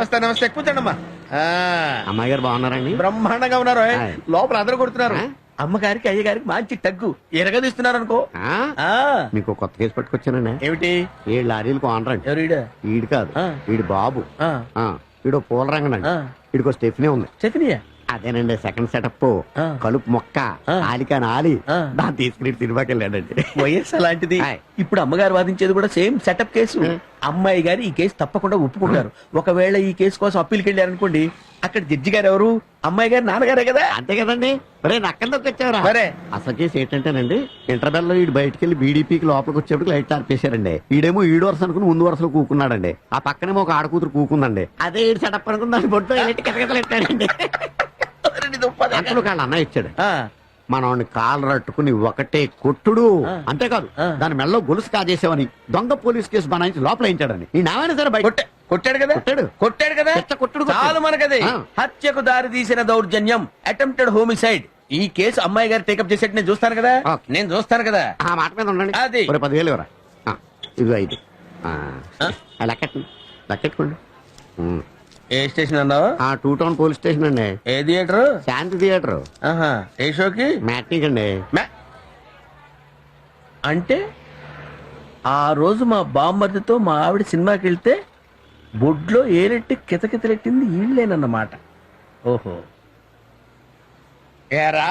నమస్తే నమస్తే. కూర్చోండమ్మా. ఆ, అమ్మాయి గారు బాగున్నారండి? బ్రహ్మాండంగా ఉన్నారు. లోపల అందరూ కొడుతున్నారు? అమ్మగారికి అయ్యగారికి మంచి తగ్గు. ఎరగదీస్తున్నారు అనుకో మీకు కొత్త కేసు పట్టుకొచ్చానండి. ఏమిటి? ఏడు లారీలకు ఆనరండి ఈడ? కాదు. ఈడు బాబు. ఈడు పూల రంగనండి ఆ. ఈడికో స్టెఫినే ఉంది. చతినియా అదేనండి సెకండ్ సెటప్. కలుపు మొక్క. ఆలికా నాలి. దాన్ని తీసుకుని సినిమాకి వెళ్ళాడండి. వయస్సు అలాంటిది. ఇప్పుడు అమ్మగారు వాదించేది కూడా సేమ్ సెటప్ కేసు. అమ్మాయి గారు ఈ కేసు తప్పకుండా ఒప్పుకుంటారు. ఒకవేళ ఈ కేసు కోసం అప్పీల్కి వెళ్ళారనుకోండి అక్కడ జడ్జి గారు ఎవరు? అమ్మాయి గారు నాన్నగారే కదా? అంతే కదండి. మరే నక్కల వచ్చావరా మరే. అసలు కేసు ఏంటంటేనండి ఇంటర్వెల్లో ఈడు బయటికి వెళ్ళి బీడీపీకి లోపలికి వచ్చేప్పుడు లైట్ ఆర్పేశారండి. ఈడేమో ఈడు వరుస అనుకుని ముందు వరుసలో కూకున్నాడండి. ఆ పక్కనేమో ఒక ఆడకూతురు కూకుందండి. అదే ఈడు సెటప్ అనుకుని దాని బొట్టు కిటకిటలెట్టాడండి అంతలో కాళ్ళ అన్న ఇచ్చాడు. ఆ, మనవాడిని కాలు రట్టుకుని ఒకటే కొట్టుడు. అంతేకాదు. దాని మెడలో గొలుసు కాజేసావని దొంగ పోలీస్ కేసు బనాయించి లోపల వేయించాడని ఈ నావైనా సరే బయట కొట్ట- కొట్టాడు కదా కొట్టాడు. కొట్టాడు కదా కొట్టుడు. చాలు మనకది. హత్యకు దారి తీసిన దౌర్జన్యం అటెంప్టెడ్ హోమిసైడ్ ఈ కేసు అమ్మాయి గారు టేకప్ చేసేట్టు నేను చూస్తాను కదా. నేను చూస్తాను కదా ఆ మాట మీద ఉండండి అది. పదివేలు ఇవ్వరా ఆ, ఇదిగో ఐదు లెక్కెట్టండి లెక్కెట్టుకోండి. ఏ స్టేషన్ అన్నావు? ఆ టూ టౌన్ పోలీస్ స్టేషన్ అండి. ఏ థియేటర్? శాంతి థియేటర్. ఆహా ఏ షోకి? మ్యాట్నిక్ అండి. అంటే ఆ రోజు మా బామ్మర్దితో మా ఆవిడ సినిమాకి వెళ్తే బొడ్లో ఏరెట్టి కితకితలెట్టింది ఈళ్ళేనన్నమాట. ఓహో. ఏరా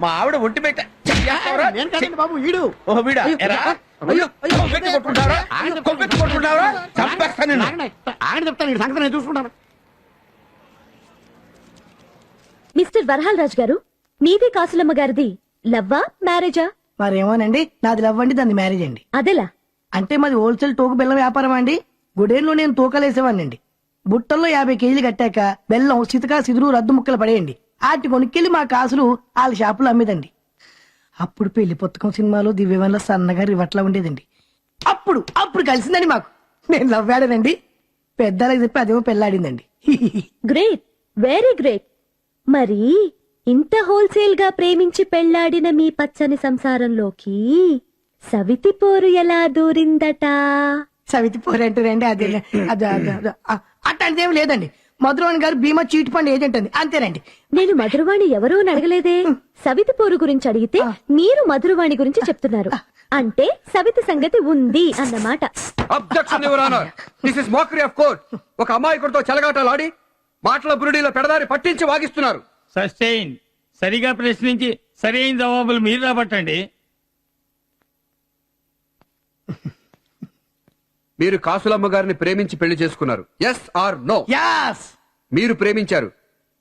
మా ఆవిడ ఒంటి పెట్ట బాబు వీడు. ఓహో వీడా? ఎరా చెప్తాను సంగతి నేను చూసుకుంటాను. మిస్టర్ వరహాల్ రాజ్ గారు మీది కాసులమ్మ గారిది లవ్వా మ్యారేజా? మరేమోనండి నాది లవ్ అండి దాన్ని మ్యారేజ్ అండి. అదెలా? అంటే మాది హోల్సేల్ తోకు బెల్లం వ్యాపారం అండి. గుడేన్లో నేను తూకలేసేవాడినండి. బుట్టల్లో యాభై కేజీలు కట్టాక బెల్లం సితకా సిదురు రద్దు ముక్కలు పడేయండి. ఆటి కొనుక్కెళ్ళి మా కాసులు వాళ్ళ షాపులో అమ్మేదండి. అప్పుడు పెళ్ళి పుస్తకం సినిమాలో దివ్యవన్లో సన్నగా రివట్లా ఉండేదండి. అప్పుడు అప్పుడు కలిసిందండి మాకు. నేను లవ్ ఆడానండి. పెద్దలకు చెప్పి అదేమో పెళ్ళాడిందండి. గ్రేట్ వెరీ గ్రేట్ మరి ఇంత హోల్సేల్గా ప్రేమించి పెళ్ళాడిన మీ పచ్చని సంసారంలోకి సవితి పోరు ఎలా దూరిందట? సవితి పోరంటారండి అదే అదే అదే అదే. అ- అట్లాంటిదేం లేదండి. మధురవాణి గారు భీమా చీట్ ఫండ్ ఏజెంట్ అండి అంతేనండి. నేను మధురవాణి ఎవరూ అడగలేదే. సవితి పోరు గురించి అడిగితే మీరు మధురవాణి గురించి చెప్తున్నారు. అంటే సవితి సంగతి ఉంది అన్నమాట. Objection this is mockery of court ఒక అమాయకుడితో చెలగాటలాడి మాటల బురుడీలో పెడదారి పట్టించి వాగిస్తున్నారు. సస్టైన్. సరిగా ప్రశ్నించి సరైన జవాబులు మీరు రాబట్టండి. మీరు కాసులమ్మ గారిని ప్రేమించి పెళ్ళి చేసుకున్నారు. ఎస్ ఆర్ నో యాస్ మీరు ప్రేమించారు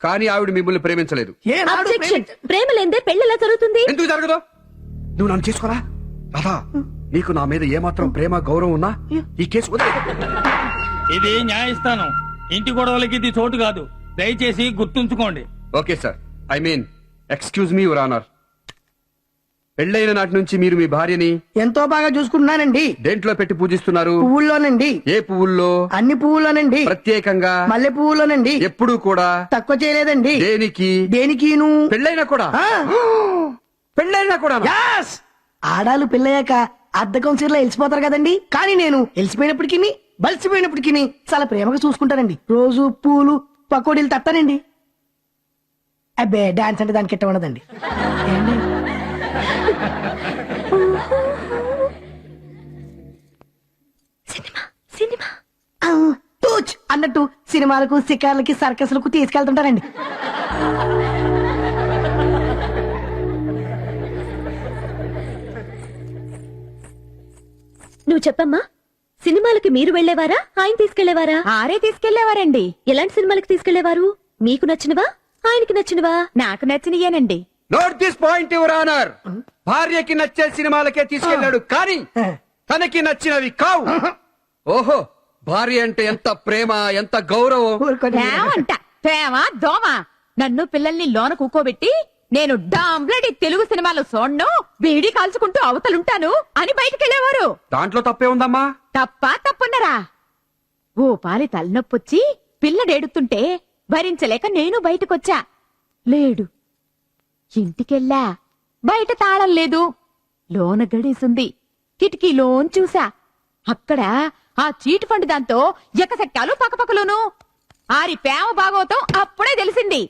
కానీ ఆవిడ మిమ్మల్ని ప్రేమించలేదు. ప్రేమ లేదే జరుగుతుంది? ఎందుకు జరగదు? నువ్వు నన్ను చేసుకోరా? రాధా నీకు నా మీద ఏమాత్రం ప్రేమ గౌరవం ఉన్నా ఈ కేసు వదిలే. ఇది న్యాయస్థానం. ఇంటి గొడవలకి ఇది చోటు కాదు. దయచేసి గుర్తుంచుకోండి. Okay sir. I mean excuse me your పెళ్ళైన నాటి నుంచి మీరు మీ భార్యని ఎంతో బాగా చూసుకుంటున్నానండి. దేంట్లో పెట్టి పూజిస్తున్నారు? పువ్వుల్లోనండి. ఏ పువ్వుల్లో? అన్ని పువ్వుల్లోనండి. ప్రత్యేకంగా? మల్లె పువ్వులోనండి ఎప్పుడూ కూడా? తక్కువ చేయలేదండి. దేనికి? దేనికిను? పెళ్ళైనా కూడా? ఆ, పెళ్ళైనా కూడా యాస్ ఆడాలు పెళ్ళయ్యాక అద్దకం చీరలో వెలిసిపోతారు కదండి. కానీ నేను వెలిసిపోయినప్పటికీ బలిసిపోయినప్పటికీ చాలా ప్రేమగా చూసుకుంటానండి. రోజు పూలు పకోడీలు తట్టానండి అబ్బే డాన్స్ అంటే దానికి టూచ్! అన్నట్టు సినిమాలకు షికార్లకి సర్కస్లకు తీసుకెళ్తుంటారండి నువ్వు చెప్పమ్మా. సినిమాలకి మీరు వెళ్ళేవారా? ఆయన తీసుకెళ్ళేవారా ఆరే తీసుకెళ్ళేవారండి ఎలాంటి సినిమాలకి తీసుకెళ్ళేవారు మీకు నచ్చినవా? ఆయనకి నచ్చినవా? నాకు నచ్చినయేనండి note this point your honour భార్యకి నచ్చే సినిమాలకే తీసుకెళ్ళాడు కానీ తనకి నచ్చినవి కావు. ఓహో భార్య అంటే ఎంత ప్రేమ ఎంత గౌరవం. ప్రేమ దోమ నన్ను పిల్లల్ని లోన కూకోబెట్టి నేను డాంబ్లడి తెలుగు సినిమాలు చూడను బీడీ కాల్చుకుంటూ అవతలుంటాను అని బయటికెళ్ళేవారు దాంట్లో తప్పే ఉందమ్మా. తప్ప తప్పున్నరా? ఓ పాలి తలనొప్పొచ్చి పిల్లడేడుతుంటే భరించలేక నేను బయటకొచ్చా. లేడు. ఇంటికెళ్ళా. బయట తాళం లేదు. లోన గడేసుంది. కిటికీలోన్ చూసా. అక్కడ ఆ చీట్ ఫండ్ దాంతో ఎకసెక్టాలు పక్కపక్కలోను. ఆరి ప్రేమ భాగవతం అప్పుడే తెలిసింది.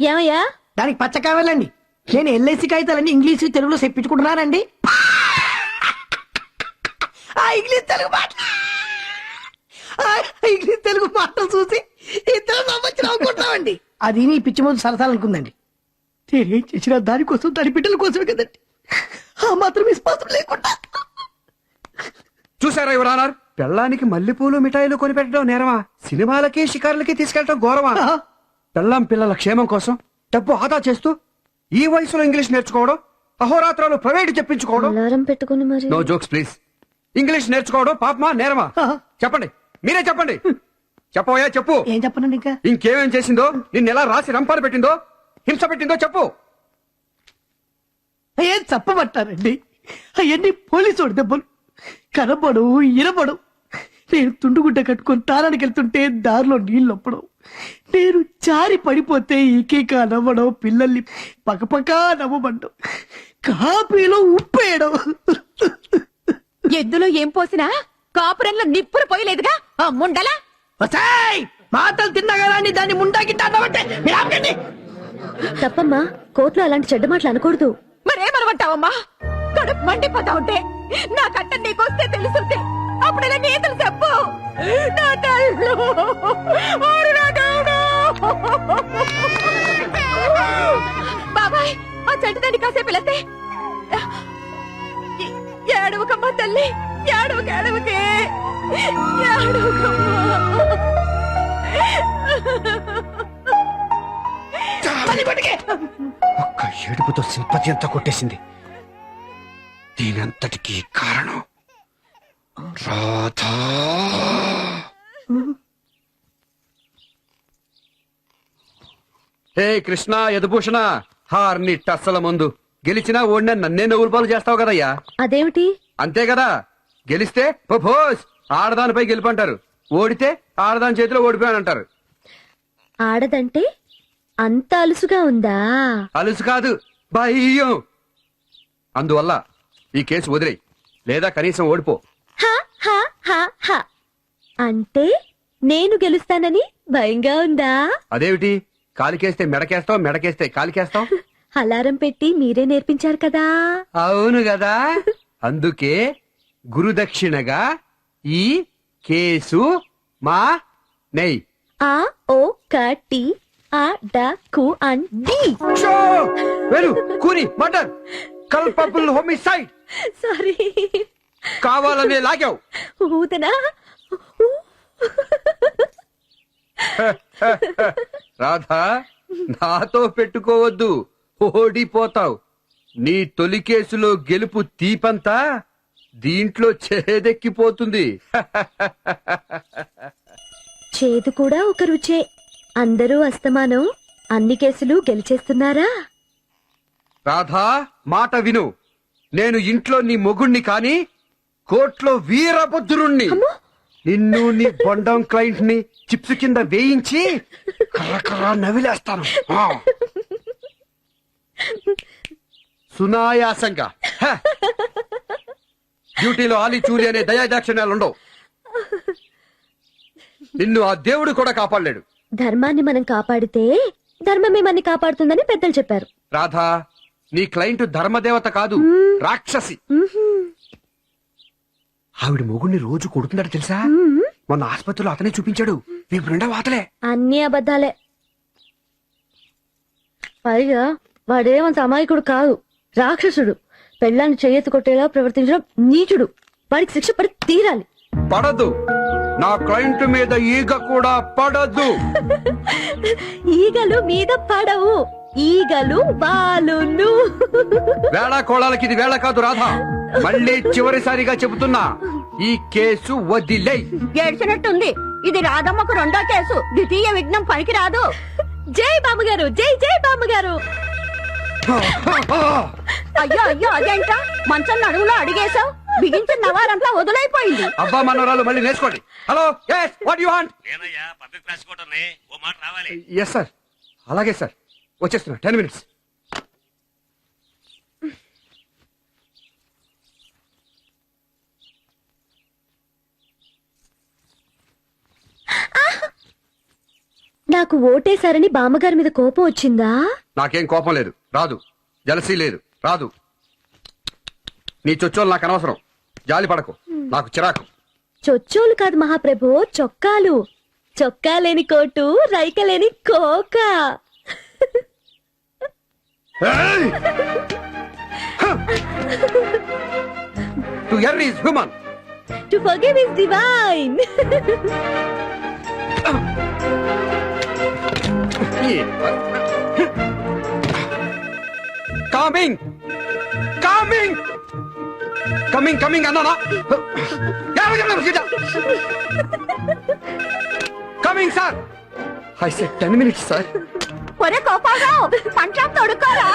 ఏమయ్యా? దానికి పచ్చ కావాలండి. నేను ఎల్ఐసి కాగితాలన్నీ ఇంగ్లీష్ తెలుగులో చెప్పించుకుంటున్నానండి. ఆ ఇంగ్లీష్ తెలుగు మాట ఆ ఇంగ్లీష్ తెలుగు మాటలు చూసి ఇద్దరు నవ్వుకుంటామండి అది నీ పిచ్చి ముందు సరసాలనుకుందండి నేనేం చేసినా దానికోసం దాని బిడ్డల కోసమే కదండి. ఆ మాత్రం విశ్వాసం లేకుండా. చూసారా యువరానర్ పెళ్ళానికి మల్లెపూలు మిఠాయిలు కొనిపెట్టడం నేరమా? సినిమాలకి షికారులకి తీసుకెళ్ళడం ఘోరమా? పెళ్ళాం పిల్లల క్షేమం కోసం డబ్బు ఆదా చేస్తూ ఈ వయసులో ఇంగ్లీష్ నేర్చుకోవడం అహోరాత్రాలు ప్రైవేట్ చెప్పించుకోవడం. అలారం పెట్టుకుని మరి. నో జోక్స్ ప్లీజ్ ఇంగ్లీష్ నేర్చుకోవడం పాపమా నేరమా? చెప్పండి. మీరే చెప్పండి. చెప్పవయ్యా చెప్పు. ఏం చెప్పనండి ఇంకా? ఇంకేమేం చేసిందో నిన్ను ఎలా రాసి రంపాలు పెట్టిందో హింస పెట్టిందో చెప్పు. ఏం చెప్పమంటారండి? అవన్నీ పోలీసు దెబ్బలు. కనబడు ఇనబడు నేను తుండుగుడ్డ కట్టుకొని తారానికి వెళ్తుంటే దారిలో నీళ్ళు ఒప్పడం నేను జారి పడిపోతే ఈకేక నవ్వడం పిల్లల్ని పకపక నవ్వమండం కాపీలో ఉప్పేయడం. ఎద్దులో ఏం పోసినా కాపురంలో నిప్పులు పోయలేదుగా? ఆ ముండలా! మాటలు తిన్నా కదా అని దాన్ని ముండాకి అన్నామంటే మీరు ఆపకండి. తప్పమ్మా కోర్టులో అలాంటి చెడ్డ మాటలు అనకూడదు. మరేమనమంటావమ్మా? కడుపు మండిపోతా ఉంటే నా కట్ట నీకొస్తే తెలుసుంటే అప్పుడెలా నీతులు చెప్పు? నా తల్లు బాబాయ్ ఆ చెట్టు దాన్ని కాసేపు వెళతే. ఏడవకమ్మ తల్లి ఏడవక ఏడవకే. ఒక్క ఏడుపుతో సింపతి అంతా కొట్టేసింది. దీనంతటికి కారణం రాధా. హే కృష్ణ యదుభూషణ హార్ని టస్సల ముందు. గెలిచినా ఓడినా నన్నే నవ్వులు పాలు చేస్తావు కదయ్యా? అదేమిటి? అంతే కదా? గెలిస్తే భోస్ ఆడదానిపై గెలుపంటారు ఓడితే ఆడదాని చేతిలో ఓడిపోయానంటారు ఆడదంటే అంత అలుసుగా ఉందా? అలుసు కాదు భయం. అందువల్ల ఈ కేసు వదిలేయి. లేదా కనీసం ఓడిపో. హ, హ, హ, హ. అంటే నేను గెలుస్తానని భయంగా ఉందా? అదేమిటి? కాలికేస్తే మెడకేస్తావు మెడకేస్తే కాలికేస్తావు? అలారం పెట్టి మీరే నేర్పించారు కదా? అవును కదా. అందుకే గురుదక్షిణగా ఈ కేసు మా నెయ్ ఆ ఓ ఆ డ కు! వెలు కూని మర్డర్ కల్పబుల్ హోమిసైడ్. సారీ. కావాలనే లాగావు. ఊదనా రాధా నాతో పెట్టుకోవద్దు. ఓడిపోతావు. నీ తొలి కేసులో గెలుపు తీపంతా దీంట్లో చేదెక్కిపోతుంది. చేదు కూడా ఒక రుచే. అందరూ అస్తమానం. అన్ని కేసులు గెలిచేస్తున్నారా? రాధా మాట విను. నేను ఇంట్లో నీ మొగుణ్ణి కాని కోర్టులో వీరభద్రుణ్ణి. నిన్ను నీ బొండం క్లయింట్ని చిప్స్ కింద వేయించి కర్రకర్ర నవిలేస్తాను. ఆ. సునాయాసంగా. హ. డ్యూటీలో ఆలి చూలి అనే దయాదాక్షిణ్యాలు ఉండవు. నిన్ను ఆ దేవుడు కూడా కాపాడలేడు. ధర్మాన్ని మనం కాపాడితే ధర్మమే మనని కాపాడుతుందని పెద్దలు చెప్పారు. రాధా నీ క్లయింట్ ధర్మదేవత కాదు రాక్షసి. ఆవిడ మొగుడిని రోజు కొడుతుందట తెలుసా? మొన్న ఆసుపత్రిలో అతనే చూపించాడు. వీపు నిండా వాతలే. అన్ని అబద్ధాలే. పైగా వాడేమంత అమాయకుడు కాదు రాక్షసుడు. పెళ్ళాన్ని చెయ్యెత్తి కొట్టేలా ప్రవర్తించడం నీచుడు. వాడికి శిక్ష పడి తీరాలి. పడదు. నా క్లయింట్ మీద ఈగ కూడా పడదు. ఈగలు మీద పడవు. ఈగలు బాలును వేళ కోళాలకి ఇది వేళ కాదు రాధా. మళ్ళీ చివరిసారిగా చెబుతున్నా ఈ కేసు వదిలేయ్. ఏడ్చినట్టుంది. ఇది రాధమ్మకు రెండో కేసు. ద్వితీయ విఘ్నం పనికి రాదు జై బామ్మగారు జై జై బామ్మగారు అయ్యో అయ్యో అదేంటా మంచం నడుములో అడిగేశావు? బిగించిన నవారంతా వదులైపోయింది. అబ్బా మనవరాలు మళ్ళీ నేర్చుకోండి. Hello yes what you want నేనయ్యా public ఓ మాట రావాలి. ఎస్ సార్ అలాగే సార్ వచ్చేస్తున్నా. టెన్ మినిట్స్ నాకు ఓటేశారని బామ్మగారి మీద కోపం వచ్చిందా? నాకేం కోపం లేదు. రాదు. జలసీ లేదు. రాదు. నీ చొచ్చోలు నాకు అనవసరం. జాలి పడకు. నాకు చిరాకు. చొచ్చోలు కాదు మహాప్రభు చొక్కాలు. చొక్కా లేని కోటు రైక లేని కోక. To err is human to forgive is divine coming coming coming coming అన్నానా coming sir I set ten minutes sir ఒరే కోపారావు పంటం తొడుక్కోరా.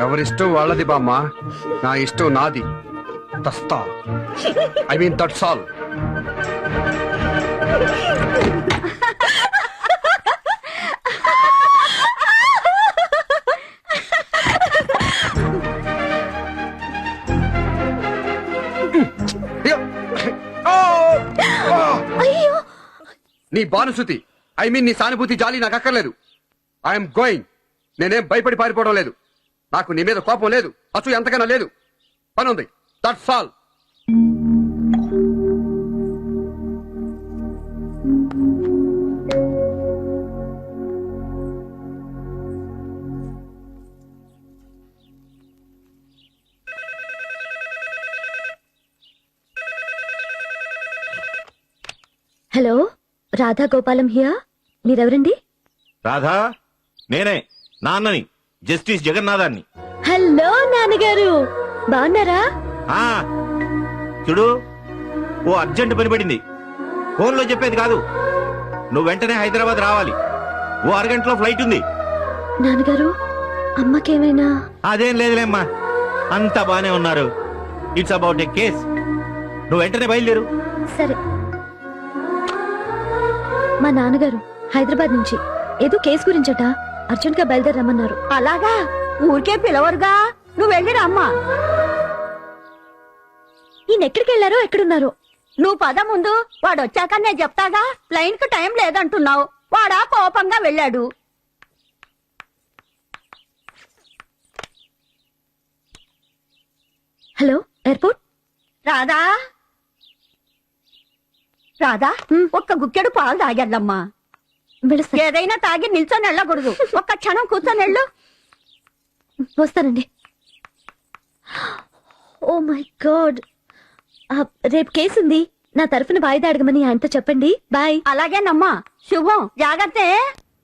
ఎవరిష్టం వాళ్ళది బామ్మ? నా ఇష్టం నాది. తస్తా ఐ మీన్ దట్స్ ఆల్ అయ్యో. నీ బానుసుతి ఐ మీన్ నీ సానుభూతి జాలి నాకు అక్కర్లేదు. ఐఎమ్ గోయింగ్ నేనేం భయపడి పారిపోవడం లేదు. నాకు నీ మీద కోపం లేదు. అసలు ఎంతకన్నా లేదు. పని ఉంది that's all Radha Gopalam here? మీరెవరండి? Radha నేనే నాన్నని జస్టిస్ జగన్నాథాన్ని. హలో నాన్నగారు. బాగున్నారా? ఆ చూడు ఓ అర్జెంట్ పని పడింది. ఫోన్లో చెప్పేది కాదు. నువ్వు వెంటనే హైదరాబాద్ రావాలి. ఓ అరగంటలో ఫ్లైట్ ఉంది. నాన్నగారు అమ్మకేమైనా? అదేం లేదులేమ్మా అంతా బానే ఉన్నారు. ఇట్స్ అబౌట్ ఏ కేస్ నువ్వు వెంటనే బయలుదేరు. సరే. మా నాన్నగారు హైదరాబాద్ నుంచి. ఏదో కేసు గురించట. అర్జెంట్గా బయలుదేరమ్మన్నారు అలాగా? ఊరికే పిలవరుగా? నువ్వు వెళ్ళిరా అమ్మా ఈయన ఎక్కడికి వెళ్ళారో ఎక్కడున్నారో? నువ్వు పద ముందు. వాడు వచ్చాక నేను చెప్తాగా. ప్లైన్కు టైం లేదంటున్నావు. వాడా కోపంగా వెళ్ళాడు. Hello airport? రాధా? రాధా ఒక్క గుక్కెడు పాలు వెళ్ళొస్తాను ఏదైనా తాగి నిల్చొని వెళ్ళకూడదు. ఒక్క క్షణం కూర్చొని వెళ్ళు. వస్తానండి. Oh my god. రేపు కేసు ఉంది. నా తరఫున వాయిదా అడగమని ఆయనతో చెప్పండి. బాయ్. అలాగేనమ్మా. శుభం. జాగ్రత్త.